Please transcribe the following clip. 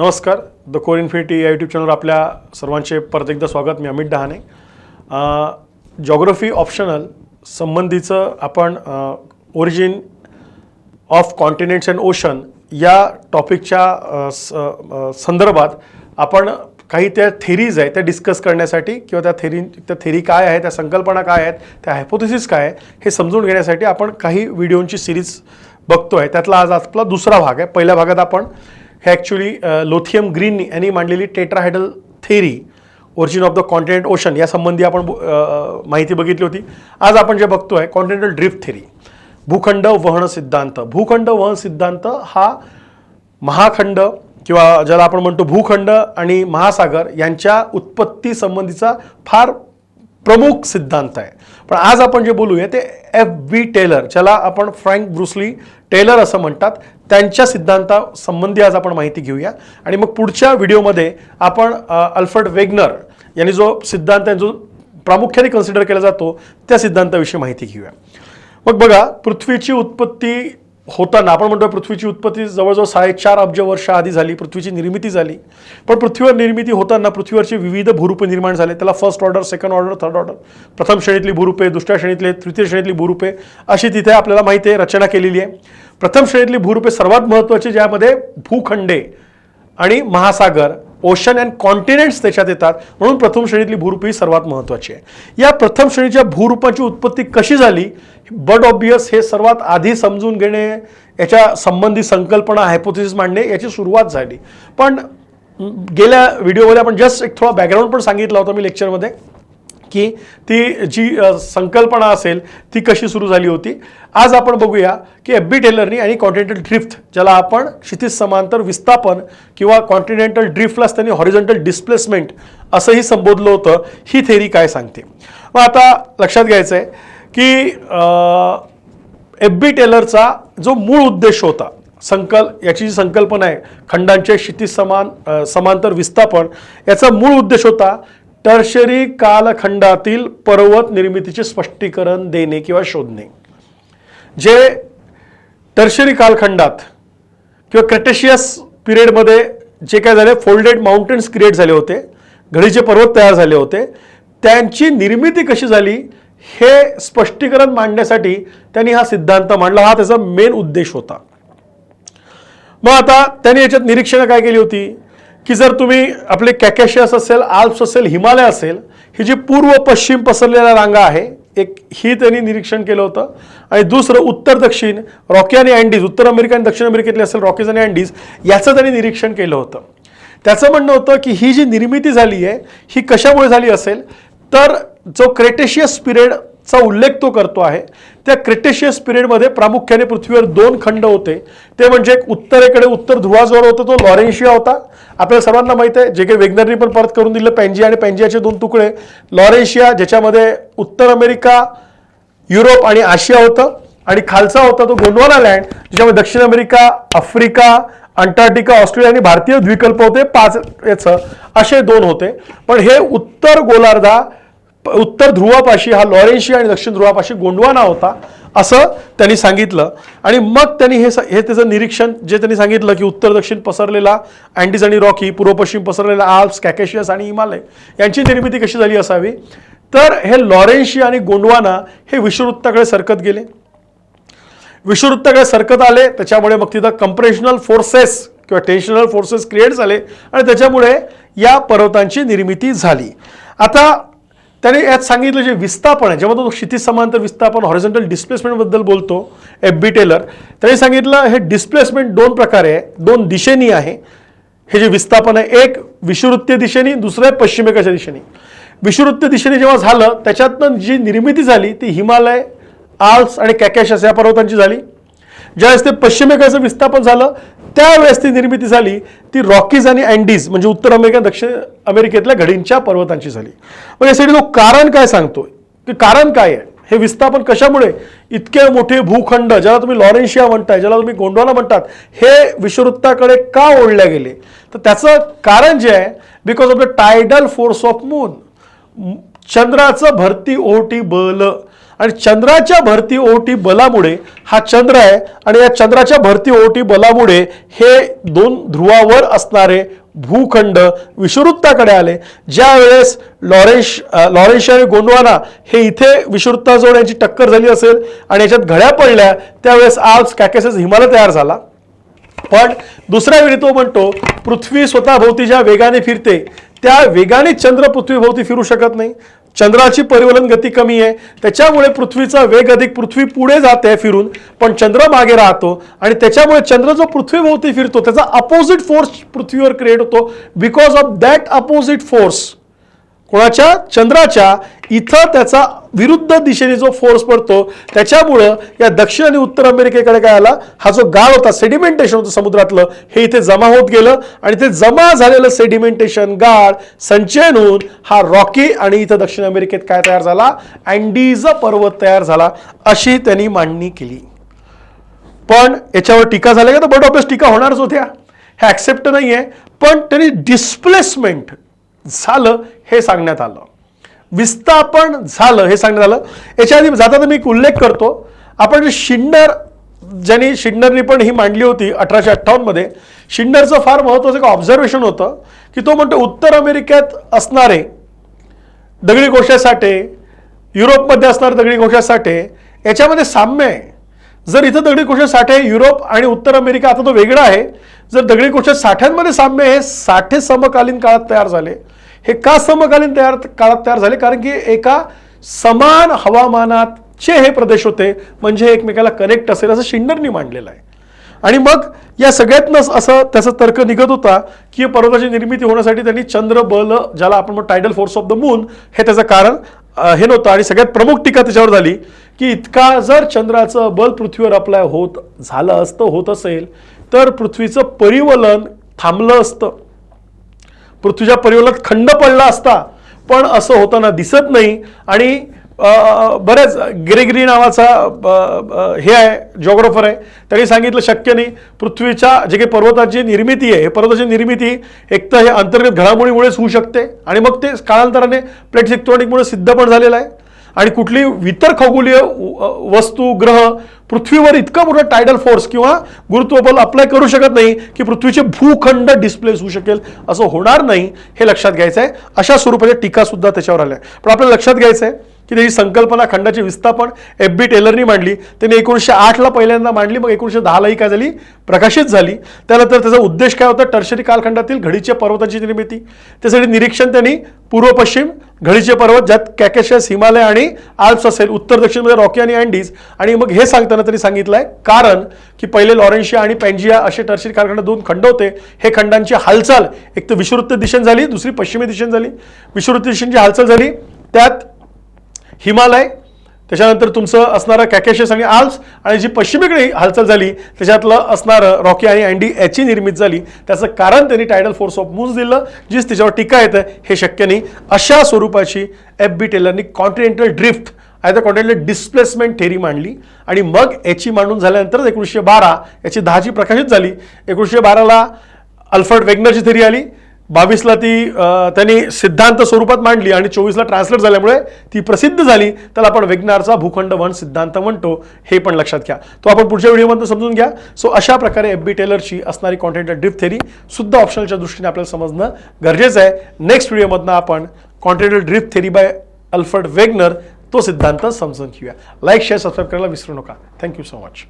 नमस्कार. The core infinity या YouTube चॅनलवर आपल्या सर्वांचे परत एकदा स्वागत. मी अमित डहाणे. जॉग्रफी ऑप्शनल संबंधीचं आपण origin of continents and ocean या टॉपिकच्या स- संदर्भात आपण काही त्या थेरीज आहे त्या डिस्कस करण्यासाठी किंवा त्या थेरी त्या थेरी काय आहे त्या संकल्पना काय आहेत त्या हायपोथिसिस काय आहे हे समजून घेण्यासाठी आपण काही व्हिडिओंची सिरीज बघतो आहे त्यातला आज आपला दुसरा भाग आहे. पहिल्या भागात आपण हे ॲक्च्युली लोथियम ग्रीननी यांनी मांडलेली tetrahedral theory origin of the continent ocean या संबंधी आपण माहिती बघितली होती आज आपण जे बघतो आहे कॉन्टिनेंटल ड्रिफ्ट थेरी भूखंड वहन सिद्धांत भूखंड वहन सिद्धांत हा महाखंड किंवा ज्याला आपण म्हणतो भूखंड आणि महासागर यांच्या उत्पत्ती संबंधीचा फार प्रमुख सिद्धांत आहे. पण आज आपण जे बोलूया ते एफ बी टेलर ज्याला आपण फ्रँक ब्रुसली टेलर असं म्हणतात. त्यांच्या सिद्धांतासंबंधी आज आपण माहिती घेऊया. आणि मग पुढच्या व्हिडिओमध्ये आपण अल्फर्ड वेगनर यांनी जो सिद्धांत जो प्रामुख्याने कन्सिडर केला जातो त्या सिद्धांताविषयी माहिती घेऊया. मग बघा पृथ्वीची उत्पत्ती होताना आपण म्हणतो पृथ्वीची उत्पत्ती जवळजवळ साडेचार अब्ज वर्ष आधी झाली पृथ्वीची निर्मिती झाली. पण पृथ्वीवर निर्मिती होताना पृथ्वीवरचे विविध भूरूपे निर्माण झाले. त्याला first order second order third order प्रथम श्रेणीतली भूरूपे दुसऱ्या श्रेणीतले तृतीय श्रेणीतली भूरूपे. अशी तिथे आपल्याला माहिती आहे रचना केलेली आहे. प्रथम श्रेणीतली भूरूपे सर्वात महत्त्वाची ज्यामध्ये भूखंडे आणि महासागर ओशन अँड कॉन्टिनेंट्स त्याच्यात येतात. म्हणून प्रथम श्रेणीतली भूरूप ही सर्वात महत्त्वाची आहे. या प्रथम श्रेणीच्या भूरूपाची उत्पत्ती कशी झाली? बड ऑबियस हे सर्वात आधी समजून घेणे याच्या संबंधी संकल्पना हायपोथिसिस मांडणे याची सुरुवात झाली. पण गेल्या व्हिडिओमध्ये आपण जस्ट एक थोडा बॅकग्राऊंड पण सांगितला होता मी लेक्चरमध्ये की ती जी संकल्पना असेल ती कशी सुरू झाली होती. आज आपण बघूया की एफ बी टेलरनी आणि कॉन्टिनेंटल ड्रिफ्ट ज्याला आपण क्षितिज समांतर विस्थापन किंवा कॉन्टिनेंटल ड्रिफ्टलाच त्यांनी हॉरिझॉन्टल डिस्प्लेसमेंट असंही संबोधलं होतं ही थेरी काय सांगते. मग आता लक्षात घ्यायचं आहे की एफ बी टेलरचा जो मूळ उद्देश होता संकल याची जी संकल्पना आहे खंडांचे क्षितिज समान समांतर विस्थापन याचा मूळ उद्देश होता टर्शरी कालखंडातील पर्वत निर्मितीचे स्पष्टीकरण देणे किंवा शोधणे. जे टर्शरी कालखंडात किंवा क्रेटेशियस पिरियडमध्ये जे काय झाले फोल्डेड माउंटेन्स क्रिएट झाले होते घडीचे पर्वत तयार झाले होते त्यांची निर्मिती कशी झाली हे स्पष्टीकरण मांडण्यासाठी त्यांनी हा सिद्धांत मांडला. हा त्याचा मेन उद्देश होता. मग आता त्यांनी याच्यात निरीक्षणं काय केली होती? की जर तुम्ही आपले कॅकॅशियस असेल आल्प्स असेल हिमालय असेल ही जी पूर्व पश्चिम पसरलेल्या रांगा आहे एक ही त्यांनी निरीक्षण केलं होतं. आणि दुसरं उत्तर दक्षिण रॉकी आणि अँडीज उत्तर अमेरिका आणि दक्षिण अमेरिकेतले असेल रॉकीज आणि अँडीज याचं त्यांनी निरीक्षण केलं होतं. त्याचं म्हणणं होतं की ही जी निर्मिती झाली आहे ही कशामुळे झाली असेल? तर जो क्रेटेशियस चा उल्लेख तो करतो आहे. त्या क्रिटेशियस पिरियडमध्ये प्रामुख्याने पृथ्वीवर दोन खंड होते. ते म्हणजे एक उत्तरेकडे उत्तर ध्रुवाजवळ होता तो लॉरेन्शिया होता. आपल्याला सर्वांना माहीत आहे जे काही वेगनरनी पण परत करून दिलं पॅन्जिया आणि पॅन्जियाचे दोन तुकडे. लॉरेन्शिया ज्याच्यामध्ये उत्तर अमेरिका युरोप आणि आशिया होतं. आणि खालचा होता तो गोंडवाना लँड ज्याच्यामध्ये दक्षिण अमेरिका आफ्रिका अंटार्क्टिका ऑस्ट्रेलिया आणि भारतीय द्विकल्प होते. पाच याचं असे दोन होते. पण हे उत्तर गोलार्धा उत्तर ध्रुवापाशी हा लॉरेन्शिया आणि दक्षिण ध्रुवापाशी गोंडवाना होता असं त्यांनी सांगितलं. आणि मग त्यांनी हे स- हे त्याचं निरीक्षण जे त्यांनी सांगितलं की उत्तर दक्षिण पसरलेला अँडीज आणि रॉकी पूर्व पश्चिम पसरलेला आल्प्स कॅकेशियस आणि हिमालय यांची निर्मिती कशी झाली असावी? तर हे लॉरेन्शिया आणि गोंडवाना हे विषुववृत्ताकडे सरकत गेले. विषुववृत्ताकडे सरकत आले त्याच्यामुळे मग तिथं कंप्रेशनल फोर्सेस किंवा टेन्शनल फोर्सेस क्रिएट झाले आणि त्याच्यामुळे या पर्वतांची निर्मिती झाली. आता त्याने यात सांगितलं जे विस्थापन आहे जेव्हा तो क्षितिज समांतर विस्थापन हॉरिझॉन्टल डिस्प्लेसमेंटबद्दल बोलतो एफ बी टेलर त्याने सांगितलं हे डिस्प्लेसमेंट दोन प्रकारे आहे दोन दिशेनी आहे. हे जे विस्थापन आहे एक विषुवृत्तीय दिशेने दुसरं आहे पश्चिमेकडच्या दिशेने. विषुवृत्तीय दिशेने जेव्हा झालं त्याच्यातनं जी निर्मिती झाली ती हिमालय आल्स आणि कॅकॅशस या पर्वतांची झाली. ज्यावेळेस ते पश्चिमेकडचं विस्थापन झालं त्यावेळेस ती निर्मिती झाली ती रॉकीज आणि अँडीज म्हणजे उत्तर अमेरिका दक्षिण अमेरिकेतल्या घडींच्या पर्वतांची झाली. मग यासाठी तो कारण काय सांगतोय? की कारण काय आहे? हे विस्थापन कशामुळे? इतके मोठे भूखंड ज्याला तुम्ही लॉरेन्शिया म्हणताय ज्याला तुम्ही गोंडवाना म्हणतात हे विषुववृत्ताकडे का ओढल्या गेले? तर त्याचं कारण जे आहे because of the tidal force of moon चंद्राचं भरती ओहोटी बल आणि चंद्राच्या भरती ओहोटी बलामुळे हा चंद्र आहे आणि या चंद्राच्या भरती ओहोटी बलामुळे हे दोन ध्रुवावर असणारे भूखंड विषुवृत्ताकडे आले. ज्या वेळेस लॉरेन्श लॉरेन्शिया आणि गोंडवाना हे इथे विषुवृत्ताजवळ यांची टक्कर झाली असेल आणि याच्यात घड्या पडल्या त्यावेळेस आज कॅकेसेस हिमालय तयार झाला. पण दुसऱ्या वेळी तो म्हणतो पृथ्वी स्वतःभोवती ज्या वेगाने फिरते त्या वेगाने चंद्र पृथ्वीभोवती फिरू शकत नाही. चंद्राची परिवलन गती कमी आहे. त्याच्यामुळे पृथ्वीचा वेग अधिक पृथ्वी पुढे जाते फिरून पण चंद्र मागे राहतो आणि त्याच्यामुळे चंद्र जो पृथ्वीभोवती फिरतो त्याचा अपोजिट फोर्स पृथ्वीवर क्रिएट होतो because of that opposite force कोणाच्या? चंद्राच्या. इथं त्याचा विरुद्ध दिशेने जो फोर्स पडतो त्याच्यामुळं या दक्षिण आणि उत्तर अमेरिकेकडे काय आला? हा जो गाळ होता सेडिमेंटेशन होतं समुद्रातलं हे इथे जमा होत गेलं. आणि ते जमा झालेलं सेडिमेंटेशन गाळ संचयन होऊन हा रॉकी आणि इथं दक्षिण अमेरिकेत काय तयार झाला? अँडीज पर्वत तयार झाला अशी त्यांनी मांडणी केली. पण याच्यावर टीका झाल्या का? तर बट ऑफिस टीका होणारच होत्या. हे ॲक्सेप्ट नाही आहे पण त्यांनी डिस्प्लेसमेंट झालं हे सांगण्यात आलं. विस्थापन झालं हे सांगण्यात आलं. याच्या आधी जाता मी एक उल्लेख करतो. आपण शिंडर ज्यांनी शिंडरनी पण ही मांडली होती अठराशे अठ्ठावन्नमध्ये शिंडरचं फार महत्त्वाचं एक ऑब्झर्वेशन होतं की तो म्हणतो उत्तर अमेरिकेत असणारे दगडी गोशासाठे युरोपमध्ये असणारे दगडी गोशासाठे याच्यामध्ये साम्य आहे. जर इथं दगडी कोशा साठे युरोप आणि उत्तर अमेरिका आता तो वेगळा आहे. जर दगडी कोशा साठ्यांमध्ये साम्य हे साठे समकालीन काळात तयार झाले. हे का समकालीन तयार काळात तयार झाले? कारण की एका समान हवामानाचे हे प्रदेश होते. म्हणजे एकमेकाला कनेक्ट असेल असं शिंडरनी मांडलेलं आहे. आणि मग या सगळ्यातनंच असं त्याचा तर्क निघत होता की पर्वताची निर्मिती होण्यासाठी त्यांनी चंद्र बल ज्याला आपण म्हणतो tidal force of the moon हे त्याचं कारण हे नव्हतं. आणि सगळ्यात प्रमुख टीका त्याच्यावर झाली की इतका जर चंद्राचं बल पृथ्वीवर अप्लाय होत झालं असतं होत असेल तर पृथ्वीचं परिवलन थांबलं असतं. पृथ्वीच्या परिवलनात खंड पडला असता. पण असं होताना दिसत नाही. आणि बऱ्याच गिरेगिरी नावाचा हे आहे जॉग्राफर आहे. त्यांनी सांगितलं शक्य नाही. पृथ्वीच्या जे काही पर्वताची निर्मिती आहे हे पर्वताची निर्मिती एक तर हे अंतर्गत घडामोडीमुळेच होऊ शकते. आणि मग ते कालांतराने प्लेट इलेक्ट्रॉनिकमुळे सिद्ध पण झालेलं आहे. आणि कुठली इतर खगोलीय वस्तू ग्रह पृथ्वीवर इतका मोठा टायडल फोर्स किंवा गुरुत्वबल अप्लाय करू शकत नाही की पृथ्वीचे भूखंड डिस्प्लेस होऊ शकेल. असं होणार नाही हे लक्षात घ्यायचं आहे अशा स्वरूपाच्या टीका सुद्धा त्याच्यावर आल्या. पण आपल्याला लक्षात घ्यायचं आहे की त्याची संकल्पना खंडाचे विस्थापन एफ बी टेलरनी मांडली. त्यांनी एकोणीसशे आठला पहिल्यांदा मांडली मग एकोणीसशे दहालाही काय झाली? प्रकाशित झाली. त्यानंतर त्याचा उद्देश काय होता? टर्शरी कालखंडातील घडीच्या पर्वताची निर्मिती. त्यासाठी निरीक्षण त्यांनी पूर्व पश्चिम घडीचे पर्वत ज्यात कॅकेशस हिमालय आणि आल्प्स असेल उत्तर दक्षिणमध्ये म्हणजे रॉकी आणि अँडीज. आणि मग हे सांगताना त्यांनी सांगितलं आहे कारण की पहिले लॉरेन्शिया आणि पॅन्जिया असे टर्शरी कालखंड दोन खंड होते. हे खंडांची हालचाल एक तर विषुवृत्त दिशेने झाली दुसरी पश्चिमी दिशेने झाली. विषुवृत्त दिशेची हालचाल झाली. त्यात हिमालय त्याच्यानंतर तुमचं असणारं कॅकेशस आणि आल्प्स आणि जी पश्चिमेकडे हालचाल झाली त्याच्यातलं असणारं रॉकी आणि अँडी याची निर्मित झाली. त्याचं कारण त्यांनी टायडल फोर्स ऑफ मून्स दिलं जीच त्याच्यावर टीका येतं हे शक्य नाही. अशा स्वरूपाची एफ बी टेलरनी कॉन्टिनेंटल ड्रिफ्ट आयतर कॉन्टिनेंटल डिस्प्लेसमेंट थेरी मांडली. आणि मग याची मांडून झाल्यानंतर एकोणीसशे बारा याची दहाची प्रकाशित झाली. एकोणीसशे बाराला अल्फर्ड वेगनरची थेरी आली. बावीसला ती त्यांनी सिद्धांत स्वरूपात मांडली आणि चोवीसला ट्रान्सलेट झाल्यामुळे ती प्रसिद्ध झाली. त्याला आपण वेगनारचा भूखंड वन सिद्धांत म्हणतो. हे पण लक्षात घ्या. तो आपण पुढच्या व्हिडिओमध्ये समजून घ्या. सो अशा प्रकारे एफ बी टेलरची असणारी कॉन्टेंट ड्रिफ्ट थेरी सुद्धा ऑप्शनलच्या दृष्टीने आपल्याला समजणं गरजेचं आहे. नेक्स्ट व्हिडिओमधनं आपण content drift theory by Alfred Wegener तो सिद्धांत समजून घेऊया. लाईक शेअर सबस्क्राईब करायला विसरू नका. Thank you so much